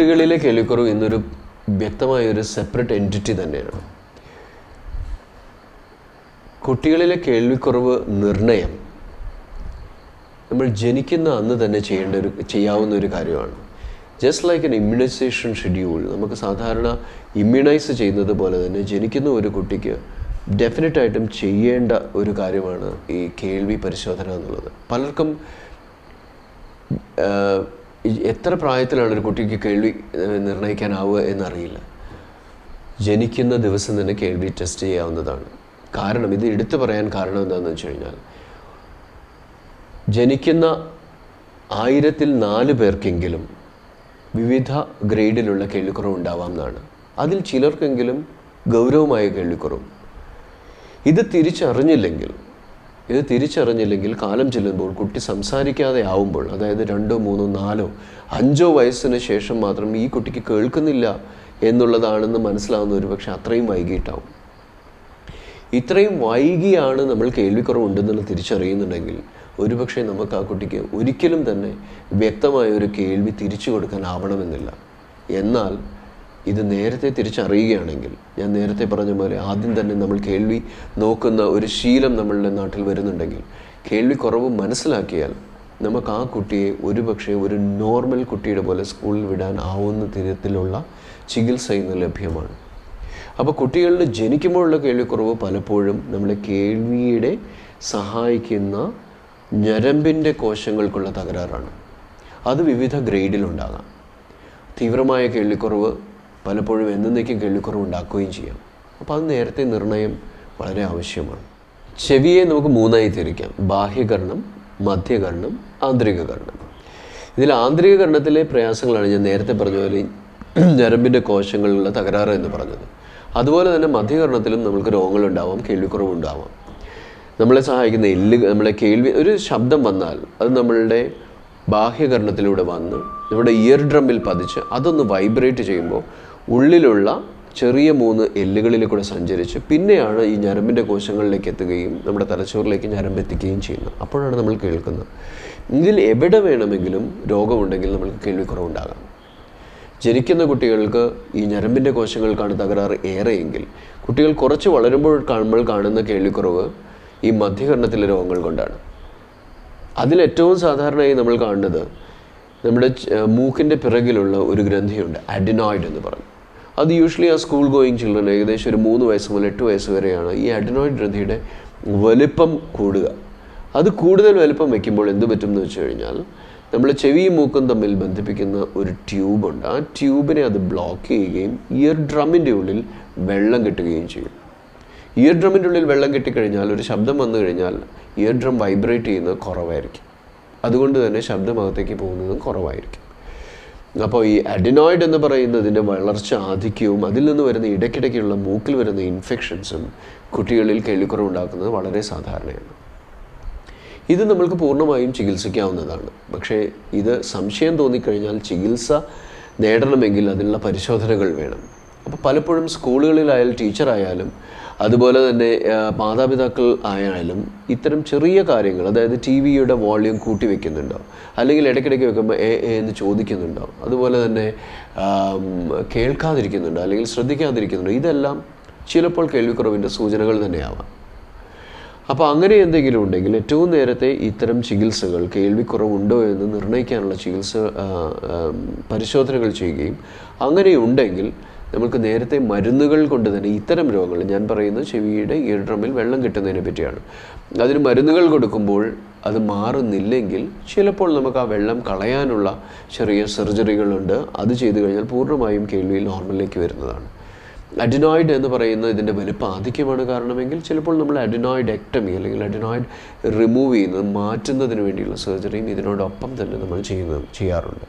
കുട്ടികളിലെ കേൾവിക്കുറവ് ഇന്നൊരു വ്യക്തമായ ഒരു സെപ്പറേറ്റ് എന്റിറ്റി തന്നെയാണ്. കുട്ടികളിലെ കേൾവിക്കുറവ് നിർണയം. നമ്മൾ ജനിക്കുന്ന അന്ന് തന്നെ ചെയ്യേണ്ട ഒരു ചെയ്യാവുന്ന ഒരു കാര്യമാണ്. Just like an immunisation schedule നമുക്ക് സാധാരണ ഇമ്മ്യൂണൈസ് ചെയ്യുന്നത് പോലെ തന്നെ ജനിക്കുന്ന ഒരു കുട്ടിക്ക് ഡെഫിനറ്റായിട്ടും ചെയ്യേണ്ട ഒരു കാര്യമാണ് ഈ കേൾവി പരിശോധന എന്നുള്ളത്. പലർക്കും എത്ര പ്രായത്തിലാണ് ഒരു കുട്ടിക്ക് കേൾവി നിർണയിക്കാനാവുക എന്നറിയില്ല. ജനിക്കുന്ന ദിവസം തന്നെ കേൾവി ടെസ്റ്റ് ചെയ്യാവുന്നതാണ്. കാരണം ഇത് എടുത്തു പറയാൻ കാരണം എന്താണെന്ന് വെച്ച് കഴിഞ്ഞാൽ ജനിക്കുന്ന ആയിരത്തിൽ നാല് പേർക്കെങ്കിലും വിവിധ ഗ്രേഡിലുള്ള കേൾവിക്കുറവ് ഉണ്ടാവാം എന്നാണ് അതിൽ ചിലർക്കെങ്കിലും ഗൗരവമായ കേൾവിക്കുറവും. ഇത് തിരിച്ചറിഞ്ഞില്ലെങ്കിൽ ഇത് തിരിച്ചറിഞ്ഞില്ലെങ്കിൽ കാലം ചെല്ലുമ്പോൾ കുട്ടി സംസാരിക്കാതെ ആവുമ്പോൾ അതായത് രണ്ടോ മൂന്നോ നാലോ അഞ്ചോ വയസ്സിന് ശേഷം മാത്രം ഈ കുട്ടിക്ക് കേൾക്കുന്നില്ല എന്നുള്ളതാണെന്ന് മനസ്സിലാവുന്ന ഒരു പക്ഷെ അത്രയും വൈകിട്ടാവും. ഇത്രയും വൈകിയാണ് നമ്മൾ കേൾവിക്കുറവുണ്ടെന്നുള്ള തിരിച്ചറിയുന്നുണ്ടെങ്കിൽ ഒരുപക്ഷെ നമുക്ക് ആ കുട്ടിക്ക് ഒരിക്കലും തന്നെ വ്യക്തമായ ഒരു കേൾവി തിരിച്ചു കൊടുക്കാനാവണമെന്നില്ല. എന്നാൽ ഇത് നേരത്തെ തിരിച്ചറിയുകയാണെങ്കിൽ ഞാൻ നേരത്തെ പറഞ്ഞ പോലെ ആദ്യം തന്നെ നമ്മൾ കേൾവി നോക്കുന്ന ഒരു ശീലം നമ്മളുടെ നാട്ടിൽ വരുന്നുണ്ടെങ്കിൽ കേൾവി കുറവ് മനസ്സിലാക്കിയാൽ നമുക്ക് ആ കുട്ടിയെ ഒരുപക്ഷെ ഒരു നോർമൽ കുട്ടിയുടെ പോലെ സ്കൂളിൽ വിടാൻ ആവുന്ന തരത്തിലുള്ള ചികിത്സ ഇന്ന് ലഭ്യമാണ്. അപ്പോൾ കുട്ടികളിൽ ജനിക്കുമ്പോഴുള്ള കേൾവിക്കുറവ് പലപ്പോഴും നമ്മളെ കേൾവിയുടെ സഹായിക്കുന്ന ഞരമ്പിന്റെ കോശങ്ങൾക്കുള്ള തകരാറാണ്. അത് വിവിധ ഗ്രേഡിലുണ്ടാകാം. തീവ്രമായ കേൾവിക്കുറവ് പലപ്പോഴും എന്നേക്കും കേൾവിക്കുറവ് ഉണ്ടാക്കുകയും ചെയ്യാം. അപ്പോൾ അത് നേരത്തെ നിർണയം വളരെ ആവശ്യമാണ്. ചെവിയെ നമുക്ക് മൂന്നായി തിരിക്കാം. ബാഹ്യകരണം മധ്യകരണം ആന്തരികകരണം ഇതിൽ ആന്തരികകരണത്തിലെ പ്രയാസങ്ങളാണ് ഞാൻ നേരത്തെ പറഞ്ഞ പോലെ ഞരമ്പിന്റെ കോശങ്ങളിലുള്ള തകരാറ് എന്ന് പറഞ്ഞത്. അതുപോലെ തന്നെ മധ്യകരണത്തിലും നമുക്ക് രോഗങ്ങളുണ്ടാവാം കേൾവിക്കുറവുണ്ടാവാം. നമ്മളെ സഹായിക്കുന്ന എല്ല് നമ്മളെ കേൾവി ഒരു ശബ്ദം വന്നാൽ അത് നമ്മളുടെ ബാഹ്യകരണത്തിലൂടെ വന്ന് നമ്മുടെ ഇയർ ഡ്രമ്മിൽ പതിച്ച് അതൊന്ന് വൈബ്രേറ്റ് ചെയ്യുമ്പോൾ ഉള്ളിലുള്ള ചെറിയ മൂന്ന് എല്ലുകളിൽ കൂടെ സഞ്ചരിച്ച് പിന്നെയാണ് ഈ ഞരമ്പിന്റെ കോശങ്ങളിലേക്ക് എത്തുകയും നമ്മുടെ തലച്ചോറിലേക്ക് ഞരമ്പ് എത്തിക്കുകയും ചെയ്യുന്നത്. അപ്പോഴാണ് നമ്മൾ കേൾക്കുന്നത്. ഇതിൽ എവിടെ വേണമെങ്കിലും രോഗമുണ്ടെങ്കിൽ നമ്മൾക്ക് കേൾവിക്കുറവുണ്ടാകാം. ജനിക്കുന്ന കുട്ടികൾക്ക് ഈ ഞരമ്പിന്റെ കോശങ്ങൾക്കാണ് തകരാറ് ഏറെയെങ്കിൽ കുട്ടികൾ കുറച്ച് വളരുമ്പോൾ നമ്മൾ കാണുന്ന കേൾവിക്കുറവ് ഈ മധ്യകരണത്തിലെ രോഗങ്ങൾ കൊണ്ടാണ്. അതിലേറ്റവും സാധാരണയായി നമ്മൾ കാണുന്നത് നമ്മുടെ മൂക്കിന്റെ പിറകിലുള്ള ഒരു ഗ്രന്ഥിയുണ്ട് അഡിനോയിഡ് എന്ന് പറയും. അത് യൂഷ്വലി ആ സ്കൂൾ ഗോയിങ് ചിൽഡ്രൻ ഏകദേശം ഒരു മൂന്ന് വയസ്സ് മുതൽ എട്ട് വയസ്സ് വരെയാണ് ഈ അഡിനോയിഡ് ഗ്രന്ഥിയുടെ വലിപ്പം കൂടുക. അത് കൂടുതൽ വലിപ്പം വയ്ക്കുമ്പോൾ എന്ത് പറ്റും എന്ന് വെച്ച് കഴിഞ്ഞാൽ നമ്മൾ ചെവിയും മൂക്കും തമ്മിൽ ബന്ധിപ്പിക്കുന്ന ഒരു ട്യൂബുണ്ട് ആ ട്യൂബിനെ അത് ബ്ലോക്ക് ചെയ്യുകയും ഇയർ ഡ്രമ്മിന്റെ ഉള്ളിൽ വെള്ളം കിട്ടുകയും ചെയ്യും. ഇയർ ഡ്രമ്മിന്റെ ഉള്ളിൽ വെള്ളം കിട്ടിക്കഴിഞ്ഞാൽ ഒരു ശബ്ദം വന്നു കഴിഞ്ഞാൽ ഇയർ ഡ്രം വൈബ്രേറ്റ് ചെയ്യുന്നത് കുറവായിരിക്കും. അതുകൊണ്ട് തന്നെ ശബ്ദമകത്തേക്ക് പോകുന്നതും കുറവായിരിക്കും. അപ്പോൾ ഈ അഡിനോയിഡ് എന്ന് പറയുന്നതിന്റെ വളർച്ച ആധിക്യവും അതിൽ നിന്ന് വരുന്ന ഇടയ്ക്കിടയ്ക്കുള്ള മൂക്കിൽ വരുന്ന ഇൻഫെക്ഷൻസും കുട്ടികളിൽ കേൾക്കുറവുണ്ടാക്കുന്നത് വളരെ സാധാരണയാണ്. ഇത് നമ്മൾക്ക് പൂർണമായും ചികിത്സിക്കാവുന്നതാണ്. പക്ഷേ ഇത് സംശയം തോന്നിക്കഴിഞ്ഞാൽ ചികിത്സ നേടണമെങ്കിൽ അതിനുള്ള പരിശോധനകൾ വേണം. അപ്പോൾ പലപ്പോഴും സ്കൂളുകളിലായാലും ടീച്ചറായാലും അതുപോലെ തന്നെ മാതാപിതാക്കൾ ആയാലും ഇത്തരം ചെറിയ കാര്യങ്ങൾ അതായത് ടി വിയുടെ വോള്യൂം കൂട്ടി വെക്കുന്നുണ്ടോ? അല്ലെങ്കിൽ ഇടയ്ക്കിടയ്ക്ക് വെക്കുമ്പോൾ എ എന്ന് ചോദിക്കുന്നുണ്ടോ? അതുപോലെ തന്നെ കേൾക്കാതിരിക്കുന്നുണ്ടോ? അല്ലെങ്കിൽ ശ്രദ്ധിക്കാതിരിക്കുന്നുണ്ടോ? ഇതെല്ലാം ചിലപ്പോൾ കേൾവിക്കുറവിന്റെ സൂചനകൾ തന്നെയാവാം. അപ്പോൾ അങ്ങനെ എന്തെങ്കിലും ഉണ്ടെങ്കിൽ ഏറ്റവും നേരത്തെ ഇത്തരം ചികിത്സകൾ കേൾവിക്കുറവുണ്ടോ എന്ന് നിർണയിക്കാനുള്ള ചികിത്സ പരിശോധനകൾ ചെയ്യുകയും അങ്ങനെ ഉണ്ടെങ്കിൽ നമുക്ക് നേരത്തെ മരുന്നുകൾ കൊണ്ട് തന്നെ ഇത്തരം രോഗങ്ങൾ ഞാൻ പറയുന്നത് ചെവിയുടെ ഇയർ ഡ്രമ്മിൽ വെള്ളം കിട്ടുന്നതിനെ പറ്റിയാണ്. അതിന് മരുന്നുകൾ കൊടുക്കുമ്പോൾ അത് മാറുന്നില്ലെങ്കിൽ ചിലപ്പോൾ നമുക്ക് ആ വെള്ളം കളയാനുള്ള ചെറിയ സർജറികളുണ്ട് അത് ചെയ്തു കഴിഞ്ഞാൽ പൂർണമായും കേൾവിയിൽ നോർമലിലേക്ക് വരുന്നതാണ്. അഡിനോയിഡ് എന്ന് പറയുന്ന ഇതിന്റെ വലിപ്പം ആധിക്യമാണ് കാരണമെങ്കിൽ ചിലപ്പോൾ നമ്മൾ അഡിനോയിഡ് എക്ടമി അല്ലെങ്കിൽ അഡിനോയിഡ് റിമൂവ് ചെയ്യുന്നത് മാറ്റുന്നതിന് വേണ്ടിയുള്ള സർജറിയും ഇതിനോടൊപ്പം തന്നെ നമ്മൾ ചെയ്യുന്നത് ചെയ്യാറുണ്ട്.